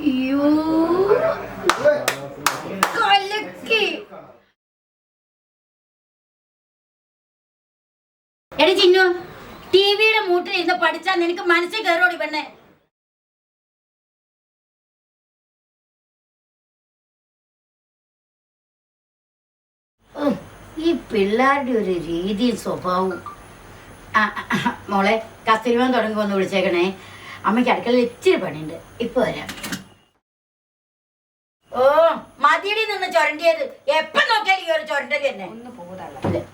이유. എടി ചിന്നു ടിവിയുടെ മൂട്ടിൽ ഇരുന്ന് പഠിച്ചാൽ നിനക്ക് മനസ്സിൽ കയറോടി പെണ്ണെ. ഈ പിള്ളേരുടെ ഒരു രീതിയും സ്വഭാവവും മോളെ കസ്തൂരിമാൻ തുടങ്ങി വന്ന് വിളിച്ചേക്കണേ. അമ്മയ്ക്ക് അടുക്കളയിൽ ഇച്ചിരി പണിയുണ്ട്. ഇപ്പൊ വരാം. ഓ മതിയടി നിന്ന് ചൊരണ്ടിയത്. എപ്പം നോക്കിയാലും ഈ ഒരു ചൊരണ്ടൽ തന്നെ. ഒന്ന് പോകതല്ല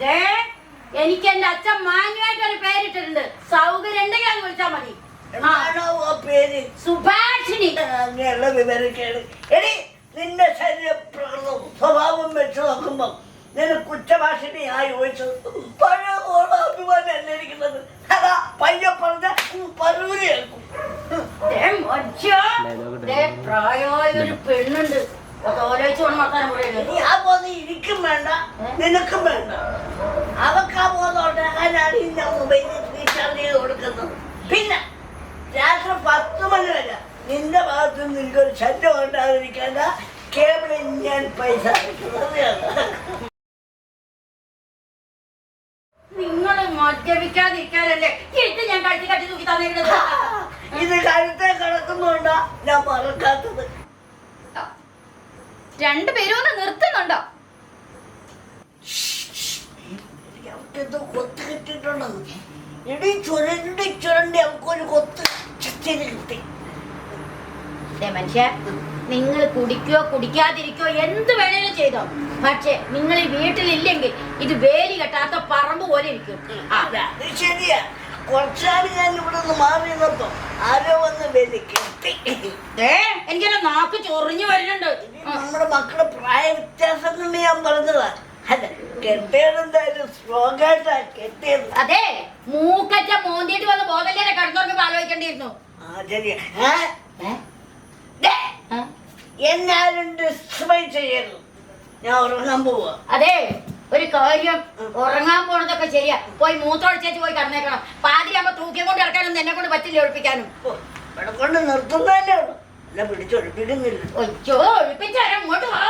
ദേ, എനിക്ക് എന്റെ അച്ഛൻ മാന്യമായിട്ട് ഒരു പേരിട്ടിട്ടുണ്ട്. സൗകര്യം ഉണ്ടെങ്കിൽ അത് വിളിച്ചാൽ മതി. സുഭാഷിണി. അങ്ങനെയുള്ള വിവരക്കേട്. എടി നിന്റെ ശരീരപ്രകൃതവും സ്വഭാവം വെച്ച് നോക്കുമ്പോൾ നിനക്ക് ഉച്ചഭാഷണിയായി ചോദിച്ചത് പഴയ ഓണാഭിമാനം അല്ല ഇരിക്കുന്നത്? അതാ പയ്യ പറഞ്ഞ പറൂര് കേൾക്കും. പ്രായമായ ഒരു പെണ്ണുണ്ട്. ആ ബോധം എനിക്കും വേണ്ട നിനക്കും വേണ്ട. അവക്ക് ആ ബോധം ഉണ്ടാകാനാണ് ഈ ഞാൻ മൊബൈലിൽ റീചാർജ് ചെയ്ത് കൊടുക്കുന്നത്. പിന്നെ രാത്രി പത്ത് മണി വരെ നിന്റെ ഭാഗത്ത് നിനക്കൊരു ശല്യം ഉണ്ടാകാതിരിക്കേണ്ട കേബിളിൽ ഞാൻ പൈസ നിങ്ങൾ മദ്യപിക്കാതിരിക്കാനല്ലേ ഇത് ഞാൻ കഴുത്തി കട്ടി തൂക്കി തന്നിരുന്നത് ഇത് കഴുത്തെ കിടക്കുന്നുണ്ടോ ഞാൻ മറക്കാത്തത്. രണ്ടുപേരും ഒന്ന് നിർത്തുന്നുണ്ടോ? അവർക്കെന്തോ കൊത്ത് കിട്ടിയിട്ടുണ്ടെന്ന്. ഇടി ചുരണ്ടി ചുരണ്ടി അവൾക്കൊരു കൊത്ത് കിട്ടി മനുഷ്യ നിങ്ങൾ കുടിക്കോ കുടിക്കാതിരിക്കോ എന്ത് വേണേലും ചെയ്തോ. പക്ഷെ നിങ്ങൾ ഈ വീട്ടിലില്ലെങ്കിൽ ഇത് വേലി കെട്ടാത്ത പറമ്പ് പോലെ ഇരിക്കും. ശരിയാ. കുറച്ചാണ് ഞാൻ ഇവിടെ നിന്ന് മാറി നിന്നപ്പോ ആരോ വന്ന് വേലി കെട്ടി. ദേ, എനിക്കെന്നെ നാക്ക് ചൊറിഞ്ഞു വരുന്നുണ്ട്. നമ്മുടെ മക്കളുടെ പ്രായ വ്യത്യാസം കൊണ്ട് ഞാൻ പറഞ്ഞതാ. അല്ല കെട്ടിയത് എന്തായാലും സ്ട്രോങ് ആയിട്ടാ കെട്ടിയത്. അതെ മൂക്കറ്റ മോന്തിയിട്ട് വന്ന് ബോധല്ലെ കടന്നുറങ്ങി ആലോചിക്കേണ്ടിയിരുന്നു. ആ ശരിയാ. ഏ? എന്നാലും ചെയ്യരുത്. ഞാൻ ഉറങ്ങാൻ പോവാ. അതെ ഒരു കാര്യം ഉറങ്ങാൻ പോണതൊക്കെ ശരിയാ. പോയി മൂത്രമൊഴിച്ചേച്ച് പോയി കടന്നേക്കണം. പാതിരാകുമ്പോ തൂക്കി കൊണ്ട് ഇറക്കാനൊന്നും എന്നെ കൊണ്ട് പറ്റില്ല ഒഴിപ്പിക്കാനും? ഇവിടെ കൊണ്ട് നിർത്തുന്നതല്ലേ ഉള്ളൂ. അല്ല പിടിച്ചൊഴിപ്പിക്കുന്നില്ല ഒച്ചോ ഒഴിപ്പിച്ചാലും അങ്ങോട്ട് വാ.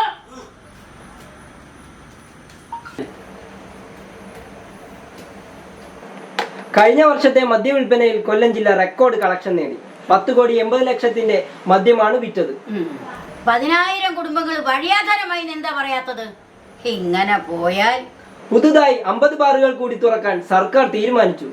കഴിഞ്ഞ വർഷത്തെ മദ്യവിൽപ്പനയിൽ കൊല്ലം ജില്ല റെക്കോർഡ് കളക്ഷൻ നേടി. പത്ത് കോടി എൺപത് ലക്ഷത്തിന്റെ മദ്യമാണ് വിറ്റത്. പതിനായിരം കുടുംബങ്ങൾ വഴിയാധാരമായി എന്താ പറയാത്തത്? ഇങ്ങനെ പോയാൽ പുതുതായി അമ്പത് ബാറുകൾ കൂടി തുറക്കാൻ സർക്കാർ തീരുമാനിച്ചു.